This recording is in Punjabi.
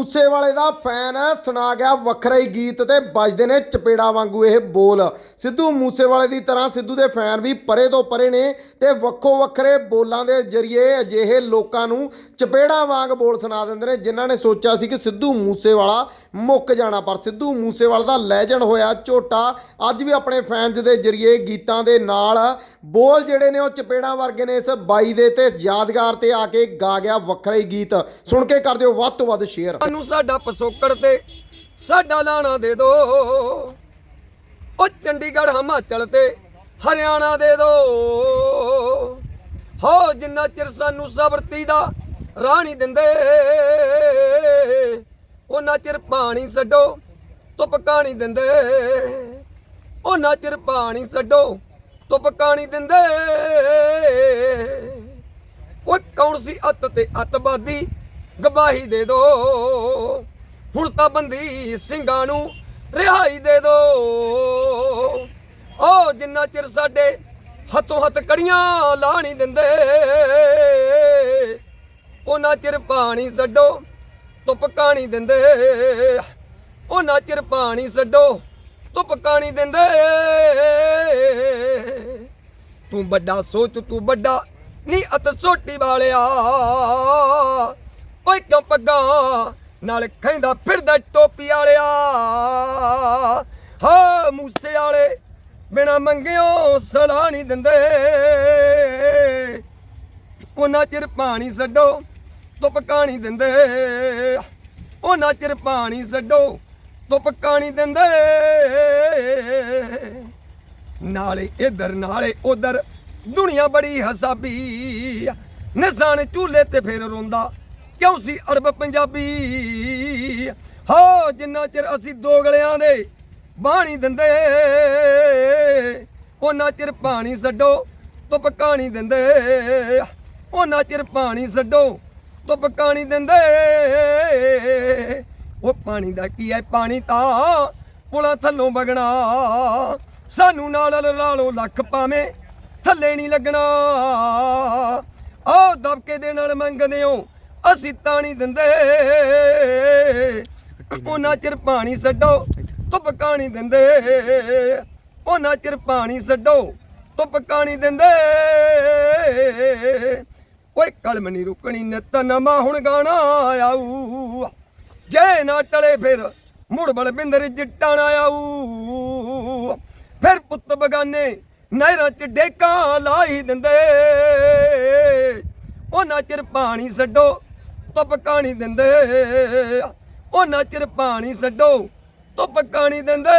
ਮੂਸੇਵਾਲੇ ਦਾ ਫੈਨ ਸੁਣਾ ਗਿਆ ਵੱਖਰਾ ਹੀ ਗੀਤ ਤੇ ਵੱਜਦੇ ਨੇ ਚਪੇੜਾ ਵਾਂਗੂ ਇਹ ਬੋਲ। ਸਿੱਧੂ ਮੂਸੇਵਾਲੇ ਦੀ ਤਰ੍ਹਾਂ ਸਿੱਧੂ ਦੇ ਫੈਨ ਵੀ ਪਰੇ ਤੋਂ ਪਰੇ ਨੇ ਤੇ ਵੱਖੋ ਵੱਖਰੇ ਬੋਲਾਂ ਦੇ ਜ਼ਰੀਏ ਅਜਿਹੇ ਲੋਕਾਂ ਨੂੰ ਚਪੇੜਾ ਵਾਂਗ ਬੋਲ ਸੁਣਾ ਦਿੰਦੇ ਨੇ, ਜਿਨ੍ਹਾਂ ਨੇ ਸੋਚਿਆ ਸੀ ਕਿ ਸਿੱਧੂ ਮੂਸੇਵਾਲਾ ਮੁੱਕ ਜਾਣਾ, ਪਰ ਸਿੱਧੂ ਮੂਸੇਵਾਲਾ ਦਾ ਲੈਜੈਂਡ ਹੋਇਆ ਝੋਟਾ। ਅੱਜ ਵੀ ਆਪਣੇ ਫੈਨਸ ਦੇ ਜ਼ਰੀਏ ਗੀਤਾਂ ਦੇ ਨਾਲ ਬੋਲ ਜਿਹੜੇ ਨੇ ਉਹ ਚਪੇੜਾਂ ਵਰਗੇ ਨੇ ਇਸ ਬਾਈ ਦੇ ਤੇ ਯਾਦਗਾਰ ਤੇ ਆ ਕੇ ਗਾ ਗਿਆ ਵੱਖਰਾ ਹੀ ਗੀਤ। ਸੁਣ ਕੇ ਕਰ ਦਿਓ ਵੱਧ ਤੋਂ ਵੱਧ ਸ਼ੇਅਰ। ਸਾਨੂੰ ਸਾਡਾ ਪਸੋਕੜ ਤੇ ਸਾਡਾ ਲਾਣਾ ਦੇ ਦੋ। ਉਹ ਚੰਡੀਗੜ੍ਹ, ਹਿਮਾਚਲ ਤੇ ਹਰਿਆਣਾ ਦੇ ਦੋ। ਹੋ, ਜਿੰਨਾ ਚਿਰ ਸਾਨੂੰ ਸਬਰਤੀ ਦਾ ਰਾਹ ਨਹੀਂ ਦਿੰਦੇ ਉਹਨਾਂ ਚਿਰ ਪਾਣੀ ਛੱਡੋ, ਧੁੱਪ ਕਾਣੀ ਦਿੰਦੇ। ਉਹਨਾਂ ਚਿਰ ਪਾਣੀ ਛੱਡੋ, ਧੁੱਪ ਕਾਣੀ ਦਿੰਦੇ। ਉਹ ਕੌਣ ਸੀ ਅੱਤ ਤੇ ਅੱਤਵਾਦੀ? ਗਵਾਹੀ ਦੇ ਦੋ। ਹੁਣ ਤਾਂ ਬੰਦੀ ਸਿੰਘਾਂ ਨੂੰ ਰਿਹਾਈ ਦੇ ਦੋ। ਓ ਜਿੰਨਾ ਚਿਰ ਸਾਡੇ ਹੱਥੋਂ ਹੱਥ ਕੜੀਆਂ ਲਾ ਨਹੀਂ ਦਿੰਦੇ, ਉਹਨਾਂ ਚਿਰ ਪਾਣੀ ਛੱਡੋ, ਧੁੱਪ ਕਾਣੀ ਦਿੰਦੇ। ਉਹਨਾਂ ਚਿਰ ਪਾਣੀ ਛੱਡੋ, ਧੁੱਪ ਕਾਣੀ ਦਿੰਦੇ। ਤੂੰ ਵੱਡਾ ਸੋਚ, ਤੂੰ ਵੱਡਾ ਨੀ ਅਤ ਸੋਟੀ ਵਾਲਿਆ। ਕਿਉਂ ਪੱਗਾ ਨਾਲ ਖੈਂਦਾ ਫਿਰਦਾ ਟੋਪੀ ਵਾਲਿਆ। ਹਾ, ਮੂਸੇ ਵਾਲੇ ਬਿਨਾ ਮੰਗਿਓ ਸਲਾਹ ਨਹੀਂ ਦਿੰਦੇ। ਉਹਨਾਂ ਚਿਰ ਪਾਣੀ ਛੱਡੋ, ਧੁੱਪ ਕਾਣੀ ਦਿੰਦੇ। ਉਹਨਾਂ ਚਿਰ ਪਾਣੀ ਛੱਡੋ, ਧੁੱਪ ਕਾਣੀ ਦਿੰਦੇ। ਨਾਲੇ ਇਧਰ, ਨਾਲੇ ਉਧਰ, ਦੁਨੀਆ ਬੜੀ ਹਸਾਬੀ ਨਿਸ਼ਾਨ ਝੂਲੇ ਤੇ ਫਿਰ ਰੋਂਦਾ। ਕਿਉਂ ਸੀ ਅਰਬ ਪੰਜਾਬੀ? ਹੋ, ਜਿੰਨਾ ਚਿਰ ਅਸੀਂ ਦੋਗਲਿਆਂ ਦੇ ਬਾਣੀ ਦਿੰਦੇ ਉਹਨਾਂ ਚਿਰ ਪਾਣੀ ਛੱਡੋ, ਧੁੱਪ ਕਾਣੀ ਦਿੰਦੇ। ਉਹਨਾਂ ਚਿਰ ਪਾਣੀ ਛੱਡੋ, ਧੁੱਪ ਕਾਣੀ ਦਿੰਦੇ। ਉਹ ਪਾਣੀ ਦਾ ਕੀ ਹੈ ਪਾਣੀ ਤਾਂ ਪੁਲਾਂ ਥੱਲੋਂ ਵਗਣਾ। ਸਾਨੂੰ ਨਾਲ ਰਲਾ ਲੱਖ ਪਾਵੇਂ ਥੱਲੇ ਨਹੀਂ ਲੱਗਣਾ। ਆਹ ਦਬਕੇ ਦੇ ਨਾਲ ਮੰਗਦੇ ਹੋ ਅਸੀਂ ਤਾਂ ਨਹੀਂ ਦਿੰਦੇ। ਉਹਨਾਂ ਚਿਰ ਪਾਣੀ ਛੱਡੋ, ਧੁੱਪ ਕਾਣੀ ਦਿੰਦੇ। ਉਹਨਾਂ ਚਿਰ ਪਾਣੀ ਛੱਡੋ, ਧੁੱਪ ਕਾਣੀ ਦਿੰਦੇ। ਓਏ ਕਲਮ ਨਹੀਂ ਰੁਕਣੀ, ਨਿਤ ਨਵਾਂ ਹੁਣ ਗਾਣਾ ਆਊ। ਜੇ ਨਾ ਟਲੇ ਫਿਰ ਮੁੜ ਬਲਬਿੰਦਰ ਜੱਟਾਂ ਨਾ ਆਊ। ਫਿਰ ਪੁੱਤ ਬਗਾਨੇ ਨਹਿਰਾਂ ਚ ਡੇਕਾਂ ਲਾਈ ਦਿੰਦੇ। ਉਹਨਾਂ ਚਿਰ ਪਾਣੀ ਛੱਡੋ ਧੁੱਪ ਨਹੀਂ ਦਿੰਦੇ ਉਹ ਨਾ ਚਿਰ ਪਾਣੀ ਛੱਡੋ ਧੁੱਪ ਨਹੀਂ ਦਿੰਦੇ।